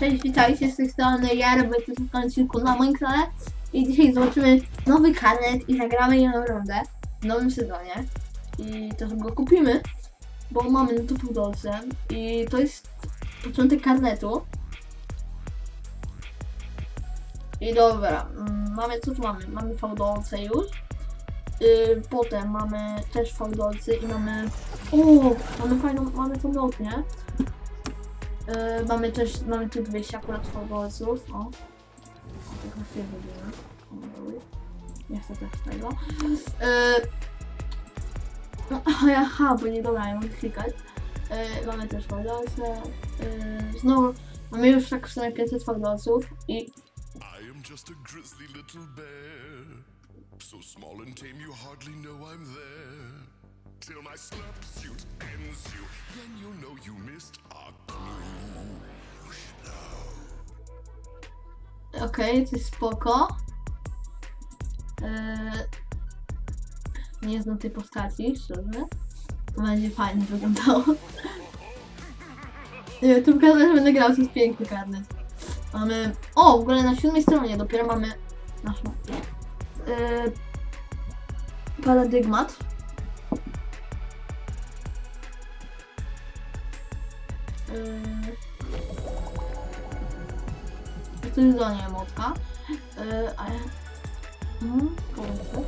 Cześć, witajcie z tej strony ja robię to w odcinku na moim kanale i dzisiaj zobaczymy nowy karnet i zagramy jedną rundę w nowym sezonie. I też go kupimy, bo mamy na to półdolce i to jest początek karnetu. I dobra, mm, mamy co tu mamy? Mamy fałdolce już. Yy, potem mamy też fałdolce i mamy o, mamy fajną, mamy tą lotnię Yy, mamy też, mamy tu 200 akurat fałdolców, o. O, tego się wybierę. Nie chcę też tego. Yy, no, aha, bo nie dobra, ja mam klikać. Yy, mamy też fałdolce. Yy, znowu, mamy już tak w sumie 500 fałdolców i I am just a grizzly little bear. So small and tame you hardly know I'm there. Till my snapsuit ends you, then you know you missed a clue. Okej, to jest spoko. Eee, nie znam tej postaci, szczerze. To będzie fajnie wyglądało. Nie, tu karnet że będę grał, to jest piękny karnet. Mamy... O, w ogóle na siódmej stronie dopiero mamy naszą... Eee, paradygmat. Eee, do niej emotka. Yy, ale... Mhm, powiedzmy.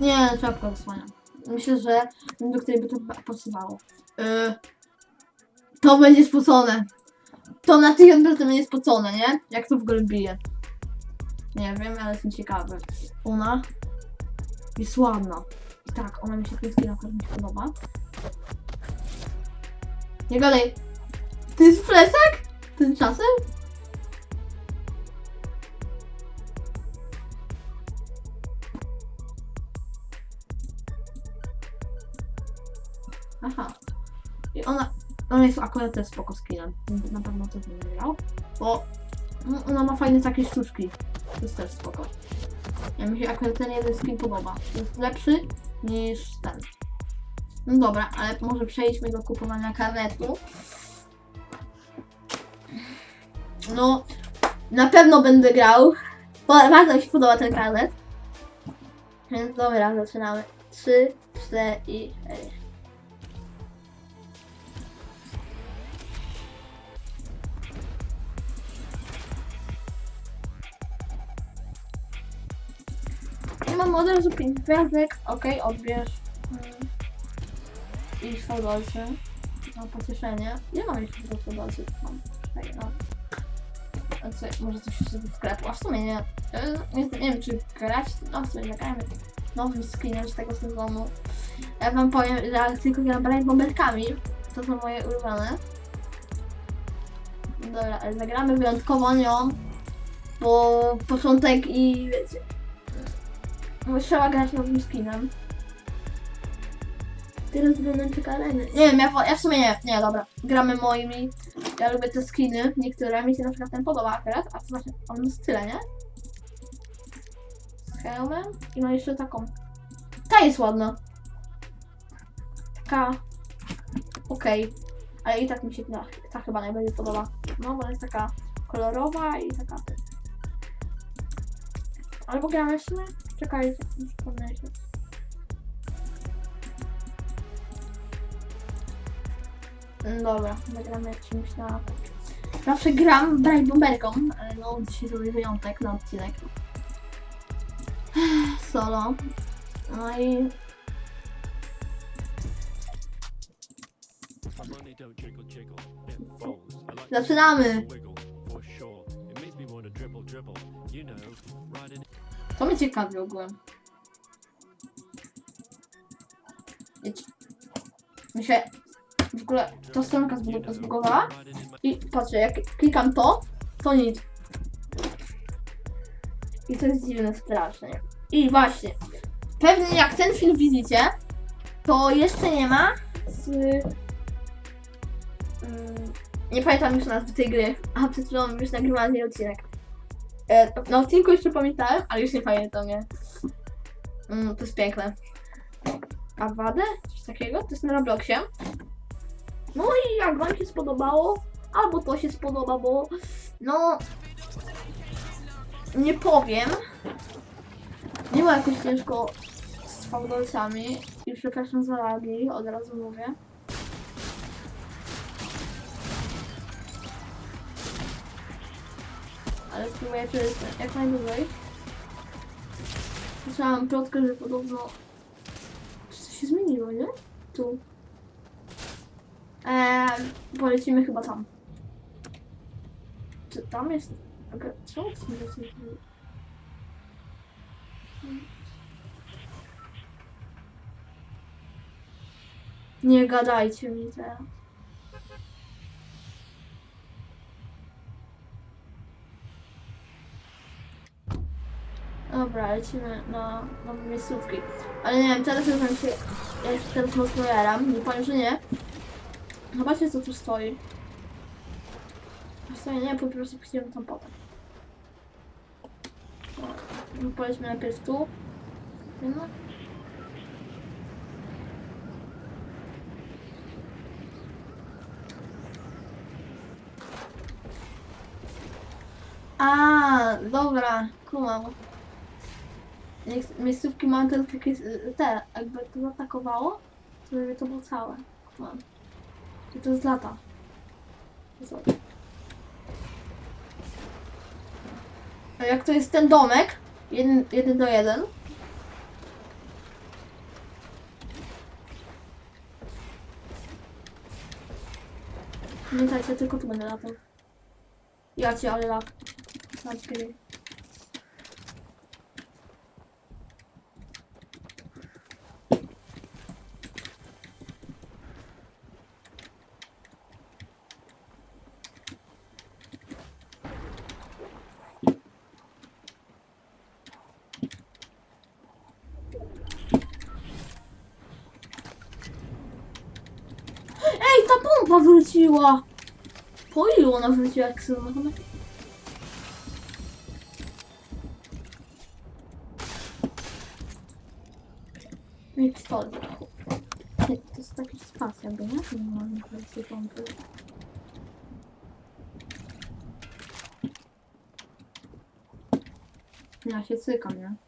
Nie, czapka zasłania. Myślę, że do której by to pa- pasowało. Yy, to będzie spocone. To na 1000% będzie spocone, nie? Jak to w ogóle bije. Nie wiem, ale jestem ciekawy. Ona jest ładna. I tak, ona mi się krótki na nie podoba. Nie gadaj. To jest plecak? Tymczasem? Aha. I ona, ona jest akurat też spoko skinem. Na pewno to nie grał. Bo no, ona ma fajne takie sztuczki. To jest też spoko. Ja mi się akurat ten jeden skin podoba. Jest lepszy niż ten. No dobra, ale może przejdźmy do kupowania karnetu. No, na pewno będę grał. Bardzo mi się podoba ten karnet. Więc dobra, zaczynamy. 3, 4 i 4. od razu 5 gwiazdek. Okej, odbierz. Mm. I fałdolce. Na pocieszenie. Nie mam jeszcze tego fałdolcy. Mam. Czekaj, no. A co, może coś jeszcze do sklepu? A w sumie nie. Nie, nie wiem, czy grać. No, w sumie zagrajmy nowym skinem z tego sezonu. Ja wam powiem, że tylko gram Bright Bomberkami. To są moje ulubione. Dobra, ale zagramy wyjątkowo nią. Bo początek i wiecie. Musiała grać nowym skinem. Teraz będę czekać. Nie wiem, ja, ja w sumie nie, nie, dobra. Gramy moimi. Ja lubię te skiny, niektóre mi się na przykład ten podoba akurat, a to znaczy on ma style, nie? Z hełmem i ma jeszcze taką. Ta jest ładna. Taka. Okej. Ale i tak mi się ta, ta chyba najbardziej podoba. No, bo jest taka kolorowa i taka. Albo gramy w sumie? Czekajcie, muszę pomyśleć. Mm, Dobra, zagramy czymś na... Zawsze gram Bright Bomberką, ale no dzisiaj zrobię wyjątek na odcinek. Solo. No i... Money To mnie ciekawi ogółem. Mi się w ogóle ta stronka zbug- zbugowała i patrzę, jak klikam to, to nic. I to jest dziwne strasznie. I właśnie, pewnie jak ten film widzicie, to jeszcze nie ma z... Mm, nie pamiętam już nazwy tej gry, a przed chwilą już nagrywałam niej odcinek. E, na odcinku jeszcze pamiętałem, ale już nie pamiętam, nie? Mm, to jest piękne. Awadę? Coś takiego? To jest na Robloxie. No i jak wam się spodobało, albo to się spodoba, bo no nie powiem. Nie ma jakoś ciężko z fałdolcami i przepraszam za lagi, od razu mówię. Spróbuję przejść jak najdłużej. Słyszałam plotkę, że podobno coś się zmieniło, nie? Tu. Eee, polecimy chyba tam. Czy tam jest... Czemu to nie jest... Nie gadajcie mi teraz. Dobra, lecimy na nowe miejscówki. Ale nie wiem, teraz już się... Ja się teraz mocno jaram, nie powiem, że nie. Zobaczcie co tu stoi. Stoi nie, po prostu pójdziemy tam potem. No, powiedzmy najpierw tu. No. A, dobra, kumam. Miejscówki mają te takie, te, jakby to zaatakowało, to żeby to było całe. Kumam. I to jest lata. A jak to jest ten domek, jeden, jeden do jeden, Pamiętajcie, tylko tu będę latał. Ja cię, ale. Lat kiedy. Ej, ta pompa wróciła! Po ilu ona wróciła samochodem? Nie pistolet. Nie, To jest taki spas jakby, nie? Nie mam tej pompy. Ja się cykam, nie?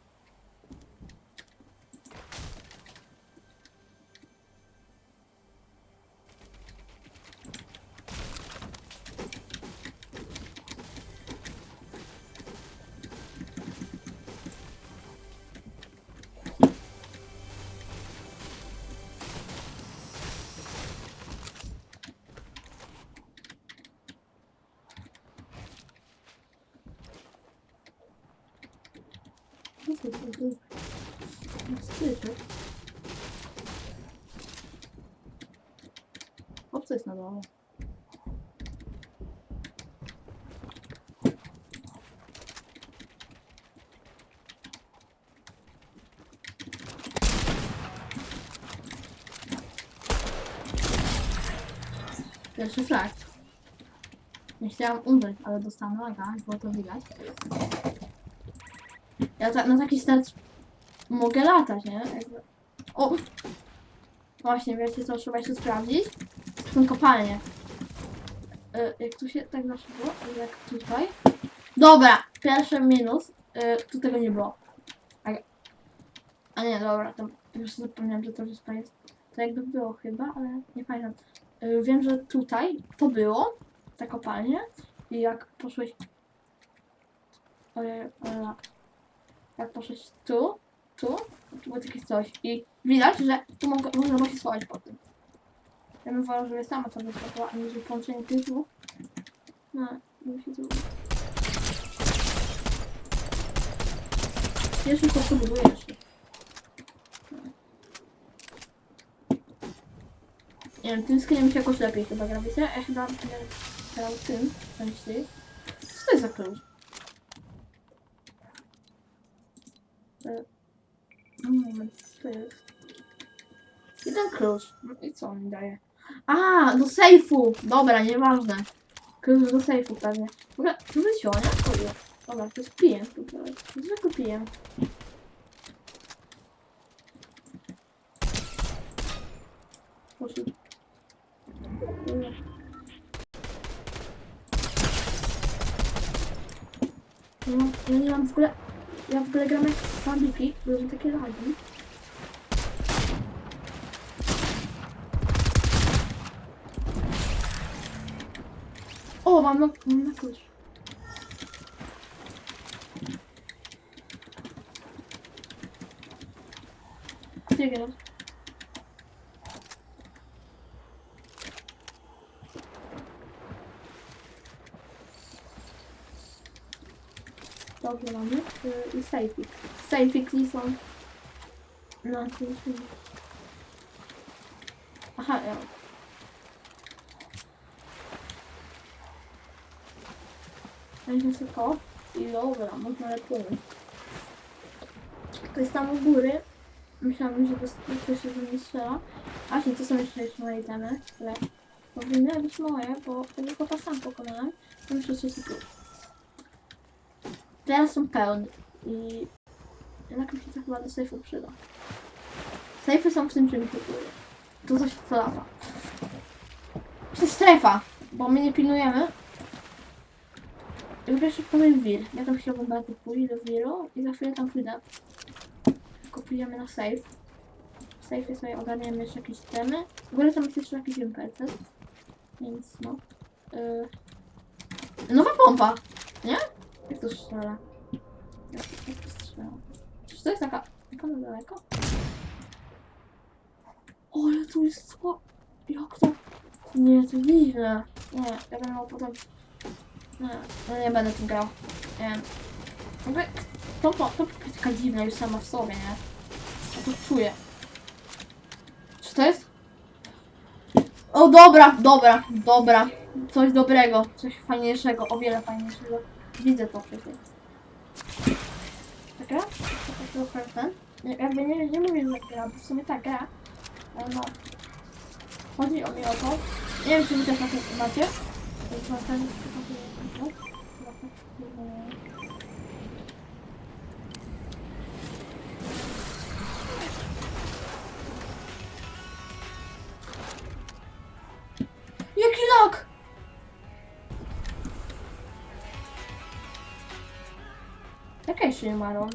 Co to jest? Na dole? Pierwszy flag. Chciałam umrzeć, ale dostanę laga, było to widać. Ja ta, na taki start mogę latać, nie? O! Właśnie, wiecie co, trzeba się sprawdzić? Tą kopalnię. Y, jak tu się tak zawsze było, jak tutaj. Dobra, pierwszy minus. Y, tu tego nie było. A, a nie, dobra, to już zapomniałam, że to jest. To jakby było chyba, ale nie pamiętam. Y, wiem, że tutaj to było, ta kopalnia. I jak poszłeś... Ojej, ale jak poszedł tu, tu, tu było takie coś i widać, że tu mogę, można było się schować po tym. Ja bym wolał, żeby sama to wyskoczyła, a nie żeby połączenie tych dwóch. No, nie się tu... Jeszcze to próbuję jeszcze. Nie wiem, tym skinem się jakoś lepiej chyba gra? Ja chyba grał tym, częściej. Co to jest za klucz? Co jest? Jeden klucz. No i co on mi daje? A, do sejfu! Dobra, nieważne. Klucz do sejfu pewnie. W ogóle, tu wyciął, nie? Kurde. Dobra, to jest klient tutaj. Zwykły klient. Może... No, ja nie mam w ogóle... Ja w ogóle gram jak zombie, bo takie lagi. O, mam na, mam na klucz. Gdzie grasz? Dobrze mamy. Y, I safeik. Safeik i są... No, to już nie. Aha, sobie to i dobra, można lepiej. To jest tam u góry. Myślałam, że to się do mnie strzela. A właśnie, to są jeszcze jakieś moje itemy, które powinny być moje, bo tego chłopa sam pokonałem. To muszę się skupić. Teraz są pełne i jednak mi się to chyba do sejfu przyda. Sejfy są w tym czymś do góry. To coś co lata. Jest strefa, bo my nie pilnujemy. I wreszcie powiem wir. Ja tam się pójdę do wiru i za chwilę tam pójdę. Kopujemy na safe. W safe'ie sobie ogarniemy jeszcze jakieś temy. W ogóle tam jest jeszcze jakiś NPC. Więc no. Yy. Nowa pompa! Nie? Jak to strzela? Jak, jak to strzela? Czy to jest taka... taka na daleko? O, ale tu jest słabo. Jak to? Nie, to dziwne. Nie, ja będę miał potem... Nie, no nie będę tym grał. Nie wiem. To, to, to jest taka dziwna już sama w sobie, nie? Ja to czuję. Czy to jest? O, dobra, dobra, dobra. Coś dobrego, coś fajniejszego, o wiele fajniejszego. Widzę to przecież. Ta gra? To trochę ten? Jakby nie, nie mówię, że gra, bo w sumie tak gra. No. Chodzi o mnie o to. Nie wiem, czy wy też na tym macie. To jest. Nie marą?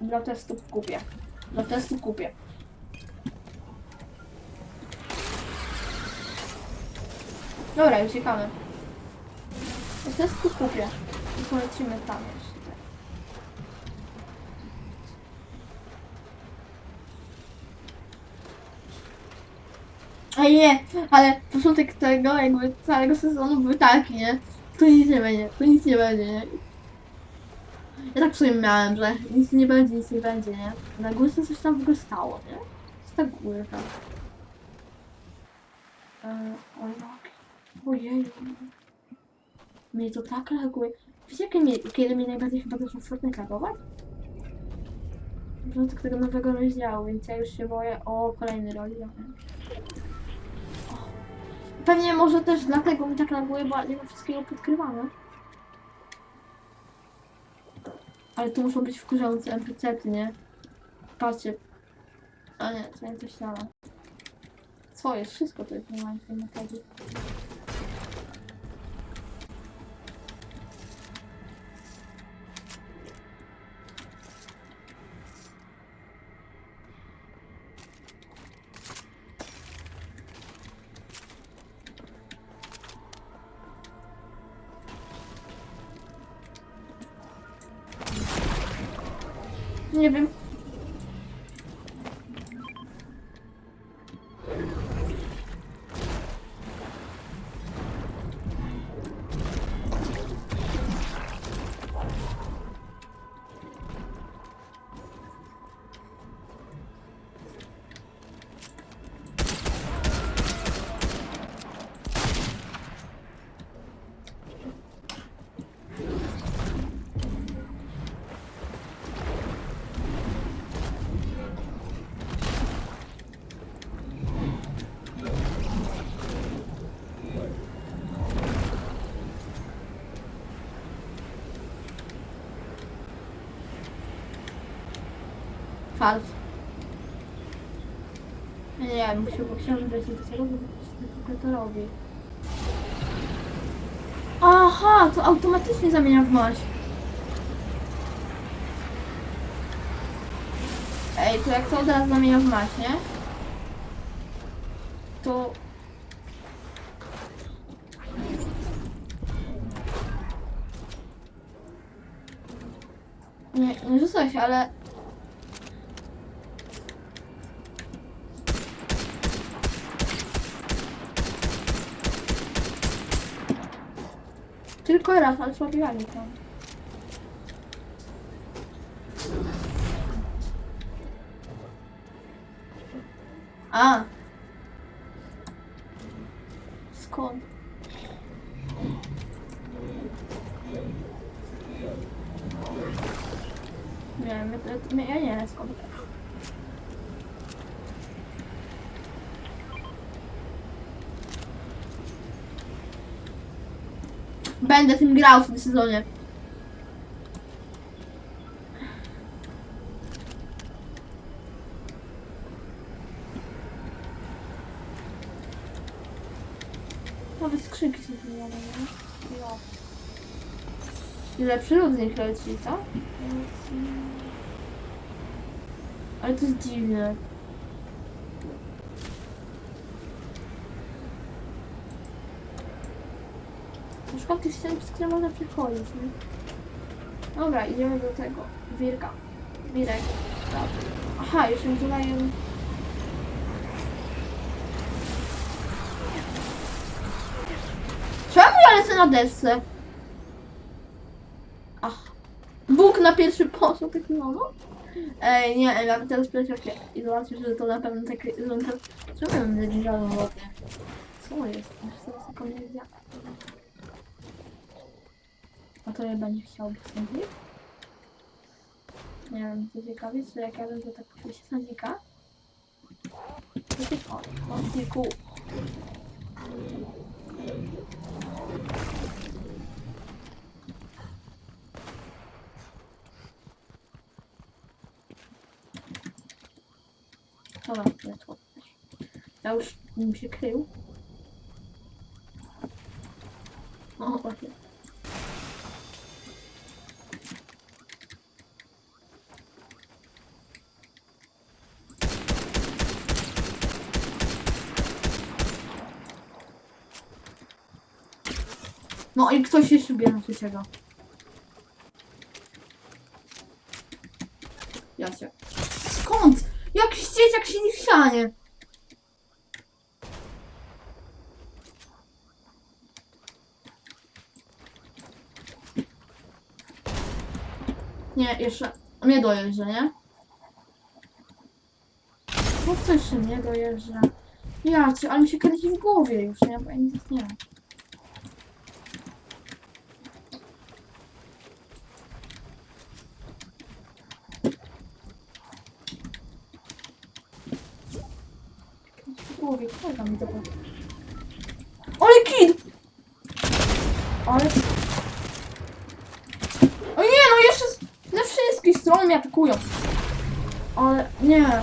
Dla testu kupię. Dla testu kupię. Dobra, uciekamy. Dla testu kupię. I polecimy tam jeszcze. A nie, ale początek tego jakby całego sezonu był taki, nie? Tu nic nie będzie, tu nic nie będzie, nie? Ja tak w sumie miałem, że nic nie będzie, nic nie będzie, nie? Na górze coś tam w ogóle stało, nie? Jest ta górka. Eee, oj, Ojej. Mnie to tak laguje. Wiecie, kiedy mnie, kiedy mnie najbardziej chyba zaczął Fortnite lagować? Początek tego nowego rozdziału, więc ja już się boję o kolejny rozdział. nie? Pewnie może też dlatego mi tak laguje, bo nie ma wszystkiego podkrywane. Ale tu muszą być wkurzające NPC-ty, nie? Patrzcie. A nie, to nie to ściana. Co jest? Wszystko to jest normalnie w tej metodze. Nie. Falt. Nie, chciałbym wejść do tego, bo to robi. Aha, to automatycznie zamienia w maść. Ej, to jak to od razu zamienia w maść, nie? To... Nie, nie się, ale... Tylko raz, ale słabiali tam. A! Skąd? Nie wiem, ja, ja nie wiem skąd. Będę tym grał w tym sezonie. Nowe skrzynki są wymienione, nie? Jo. Ile przyrodnych leci, co? Ale to jest dziwne. Szukam tych ścian, przez które można przechodzić, nie? Dobra, idziemy do tego. Wirka. Wirek. Tak. Aha, jeszcze mi tutaj... Czemu ja lecę na desce? Ach. Bóg na pierwszy poszedł, taki no. Ej, nie, ja teraz powiedział, i zobaczysz, że to na pewno taki... że to- Czemu ja będę nie żałował? Co jest? Aż teraz tylko nie wiedziałem. A to chyba nie chciałby sądzić. Nie wiem, co ciekawie, czy jak ja bym to tak się sądzika. To jest o, sądziku. Dobra, ja tu. Ja już nim się krył. No i ktoś jeszcze bierze trzeciego. Ja cię. Skąd? Jakiś dzieciak siedzi w ścianie. Nie, jeszcze mnie dojeżdża, nie? No co jeszcze mnie dojeżdża? Ja ale mi się kręci w głowie już, nie? Nic nie wiem. w głowie, kolega mi to. Ale kid! Ale... O nie, no jeszcze z... ze wszystkich stron mnie atakują. Ale nie.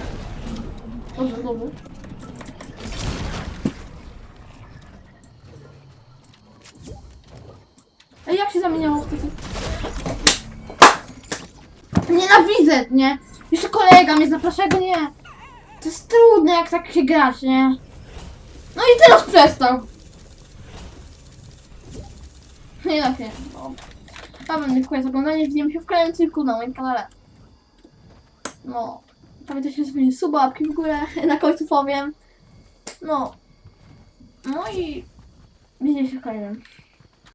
Dobrze, dobrze. Ej, jak się zamieniało w to? Nienawidzę, nie? Jeszcze kolega mnie zaprasza, nie. To jest trudne, jak tak się grać, nie? No i teraz przestał. Tak nie. No. Dobra, dziękuję za oglądanie. Widzimy się w kolejnym cyrku na moim kanale. No. Pamiętajcie, że zmienić suba, łapki w górę. Na końcu powiem. No. No i widzimy się w kolejnym.